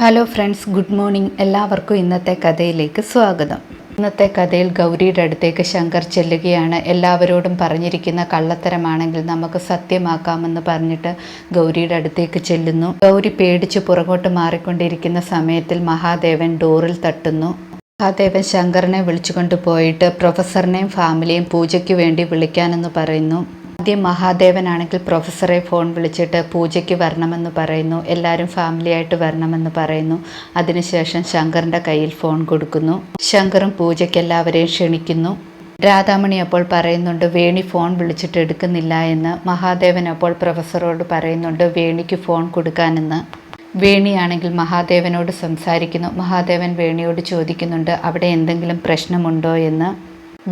Hello friends good morning എല്ലാവർക്കും ഇന്നത്തെ കഥയിലേക്ക് സ്വാഗതം. ഇന്നത്തെ കഥയിൽ ഗൗരിയുടെ അടുത്തേക്ക് ശങ്കർ ചെല്ലുകയാണ്. എല്ലാവരോടും പറഞ്ഞിരിക്കുന്ന കള്ളത്തരമാണെങ്കിൽ നമുക്ക് സത്യമാക്കാമെന്ന് പറഞ്ഞിട്ട് ഗൗരിയുടെ അടുത്തേക്ക് ചെല്ലുന്നു. ഗൗരി പേടിച്ച് പുറകോട്ട് മാറിക്കൊണ്ടിരിക്കുന്ന സമയത്തിൽ മഹാദേവൻ ഡോറിൽ തട്ടുന്നു. മഹാദേവൻ ശങ്കറിനെ വിളിച്ചുകൊണ്ട് പോയിട്ട് പ്രൊഫസറിനെയും ഫാമിലിയെയും പൂജയ്ക്ക് വേണ്ടി വിളിക്കാനെന്ന് പറയുന്നു. ആദ്യം മഹാദേവനാണെങ്കിൽ പ്രൊഫസറെ ഫോൺ വിളിച്ചിട്ട് പൂജയ്ക്ക് വരണമെന്ന് പറയുന്നു. എല്ലാവരും ഫാമിലിയായിട്ട് വരണമെന്ന് പറയുന്നു. അതിനുശേഷം ശങ്കറിന്റെ കയ്യിൽ ഫോൺ കൊടുക്കുന്നു. ശങ്കറും പൂജയ്ക്ക് എല്ലാവരെയും ക്ഷണിക്കുന്നു. രാധാമണി അപ്പോൾ പറയുന്നുണ്ട് വേണി ഫോൺ വിളിച്ചിട്ട് എടുക്കുന്നില്ല എന്ന്. മഹാദേവൻ അപ്പോൾ പ്രൊഫസറോട് പറയുന്നുണ്ട് വേണിക്ക് ഫോൺ കൊടുക്കാനെന്ന്. വേണിയാണെങ്കിൽ മഹാദേവനോട് സംസാരിക്കുന്നു. മഹാദേവൻ വേണിയോട് ചോദിക്കുന്നുണ്ട് അവിടെ എന്തെങ്കിലും പ്രശ്നമുണ്ടോ? എന്ന്.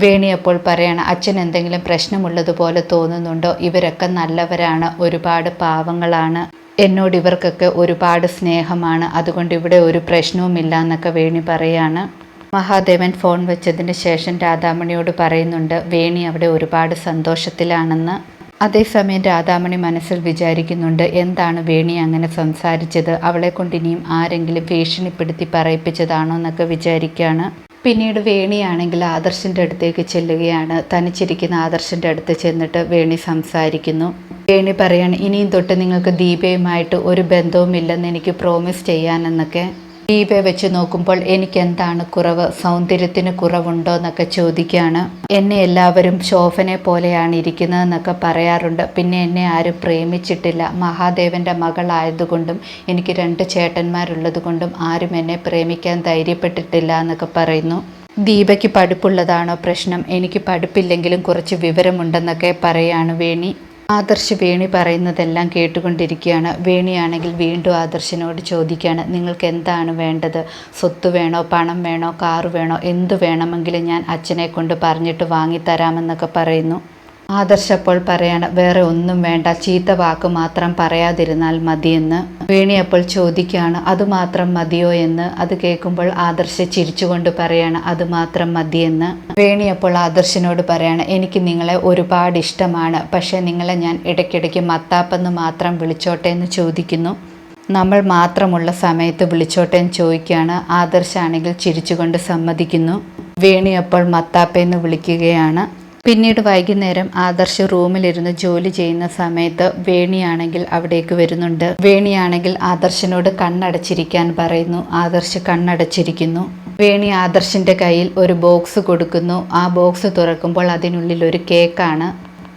വേണി അപ്പോൾ പറയണം അച്ഛൻ എന്തെങ്കിലും പ്രശ്നമുള്ളതുപോലെ തോന്നുന്നുണ്ടോ? ഇവരൊക്കെ നല്ലവരാണ് ഒരുപാട് പാവങ്ങളാണ്. എന്നോട് ഇവർക്കൊക്കെ ഒരുപാട് സ്നേഹമാണ്. അതുകൊണ്ട് ഇവിടെ ഒരു പ്രശ്നവുമില്ല എന്നൊക്കെ വേണി പറയാണ്. മഹാദേവൻ ഫോൺ വെച്ചതിന് ശേഷം രാധാമണിയോട് പറയുന്നുണ്ട് വേണി അവിടെ ഒരുപാട് സന്തോഷത്തിലാണെന്ന്. അതേസമയം രാധാമണി മനസ്സിൽ വിചാരിക്കുന്നുണ്ട് എന്താണ് വേണി അങ്ങനെ സംസാരിച്ചത്? അവളെ കൊണ്ട് ഇനിയും ആരെങ്കിലും ഭീഷണിപ്പെടുത്തി പറയിപ്പിച്ചതാണോ? എന്നൊക്കെ വിചാരിക്കുകയാണ് പിന്നീട് വേണിയാണെങ്കിൽ ആദർശിന്റെ അടുത്തേക്ക് ചെല്ലുകയാണ്. തനിച്ചിരിക്കുന്ന ആദർശിന്റെ അടുത്ത് ചെന്നിട്ട് വേണി സംസാരിക്കുന്നു. വേണി പറയാണ് ഇനിയും തൊട്ട് നിങ്ങൾക്ക് ദീപയുമായിട്ട് ഒരു ബന്ധവുമില്ലെന്ന് എനിക്ക് പ്രോമിസ് ചെയ്യാനെന്നൊക്കെ ദീപയെ വെച്ച് നോക്കുമ്പോൾ എനിക്ക് എന്താണ് കുറവ്? സൗന്ദര്യത്തിന് കുറവുണ്ടോ എന്നൊക്കെ ചോദിക്കുകയാണ്. എന്നെ എല്ലാവരും ശോഭനെ പോലെയാണ് ഇരിക്കുന്നത് എന്നൊക്കെ പറയാറുണ്ട്. പിന്നെ എന്നെ ആരും പ്രേമിച്ചിട്ടില്ല. മഹാദേവന്റെ മകളായതുകൊണ്ടും എനിക്ക് രണ്ട് ചേട്ടന്മാരുള്ളത് കൊണ്ടും ആരും എന്നെ പ്രേമിക്കാൻ ധൈര്യപ്പെട്ടിട്ടില്ല എന്നൊക്കെ പറയുന്നു. ദീപയ്ക്ക് പഠിപ്പുള്ളതാണോ പ്രശ്നം? എനിക്ക് പഠിപ്പില്ലെങ്കിലും കുറച്ച് വിവരമുണ്ടെന്നൊക്കെ പറയാണ് വേണി. ആദർശ് വേണി പറയുന്നതെല്ലാം കേട്ടുകൊണ്ടിരിക്കുകയാണ്. വേണിയാണെങ്കിൽ വീണ്ടും ആദർശിനോട് ചോദിക്കുകയാണ് നിങ്ങൾക്ക് എന്താണ് വേണ്ടത്? സ്വത്ത് വേണോ? പണം വേണോ? കാറ് വേണോ? എന്തു വേണമെങ്കിലും ഞാൻ അച്ഛനെ കൊണ്ട് പറഞ്ഞിട്ട് വാങ്ങിത്തരാമെന്നൊക്കെ പറയുന്നു. ആദർശ് അപ്പോൾ പറയാണ് വേറെ ഒന്നും വേണ്ട ചീത്ത വാക്ക് മാത്രം പറയാതിരുന്നാൽ മതിയെന്ന്. വേണി അപ്പോൾ ചോദിക്കുകയാണ് അത് മാത്രം മതിയോ എന്ന്? അത് കേൾക്കുമ്പോൾ ആദർശ് ചിരിച്ചുകൊണ്ട് പറയാണ് അത് മാത്രം മതിയെന്ന്. വേണി അപ്പോൾ ആദർശനോട് പറയാണ് എനിക്ക് നിങ്ങളെ ഒരുപാട് ഇഷ്ടമാണ് പക്ഷേ നിങ്ങളെ ഞാൻ ഇടയ്ക്കിടയ്ക്ക് മത്താപ്പെന്ന് മാത്രം വിളിച്ചോട്ടെ എന്ന് ചോദിക്കുന്നു. നമ്മൾ മാത്രമുള്ള സമയത്ത് വിളിച്ചോട്ടെ എന്ന് ചോദിക്കുകയാണ് ആദർശാണെങ്കിൽ ചിരിച്ചുകൊണ്ട് സമ്മതിക്കുന്നു. വേണി അപ്പോൾ മത്താപ്പയെന്ന് വിളിക്കുകയാണ് പിന്നീട് വൈകുന്നേരം ആദർശ് റൂമിലിരുന്ന് ജോലി ചെയ്യുന്ന സമയത്ത് വേണിയാണെങ്കിൽ അവിടേക്ക് വരുന്നുണ്ട്. വേണിയാണെങ്കിൽ ആദർശിനോട് കണ്ണടച്ചിരിക്കാൻ പറയുന്നു. ആദർശ് കണ്ണടച്ചിരിക്കുന്നു. വേണി ആദർശിന്റെ കയ്യിൽ ഒരു ബോക്സ് കൊടുക്കുന്നു. ആ ബോക്സ് തുറക്കുമ്പോൾ അതിനുള്ളിൽ ഒരു കേക്കാണ്.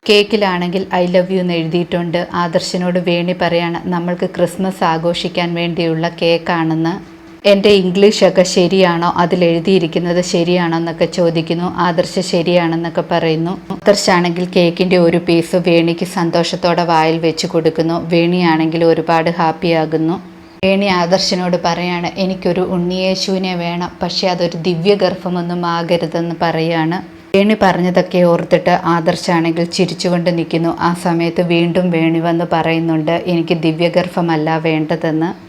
കേക്കിലാണെങ്കിൽ ഐ ലവ് യു എന്ന് എഴുതിയിട്ടുണ്ട്. ആദർശിനോട് വേണി പറയാണ് നമ്മൾക്ക് ക്രിസ്മസ് ആഘോഷിക്കാൻ വേണ്ടിയുള്ള കേക്കാണെന്ന്. എന്റെ ഇംഗ്ലീഷൊക്കെ ശരിയാണോ? അതിൽ എഴുതിയിരിക്കുന്നത് ശരിയാണോ എന്നൊക്കെ ചോദിക്കുന്നു. ആദർശ ശരിയാണെന്നൊക്കെ പറയുന്നു. ആദർശാണെങ്കിൽ കേക്കിന്റെ ഒരു പീസ് വേണിക്ക് സന്തോഷത്തോടെ വായിൽ വെച്ച് കൊടുക്കുന്നു. വേണിയാണെങ്കിൽ ഒരുപാട് ഹാപ്പിയാകുന്നു വേണി ആദർശനോട് പറയാണ് എനിക്കൊരു ഉണ്ണിയേശുവിനെ വേണം. പക്ഷേ അതൊരു ദിവ്യഗർഭമൊന്നും ആകരുതെന്ന് പറയാണ്. വേണി പറഞ്ഞതൊക്കെ ഓർത്തിട്ട് ആദർശാണെങ്കിൽ ചിരിച്ചുകൊണ്ട് നിൽക്കുന്നു. ആ സമയത്ത് വീണ്ടും വേണി വന്ന് പറയുന്നുണ്ട് എനിക്ക് ദിവ്യഗർഭമല്ല വേണ്ടതെന്ന്.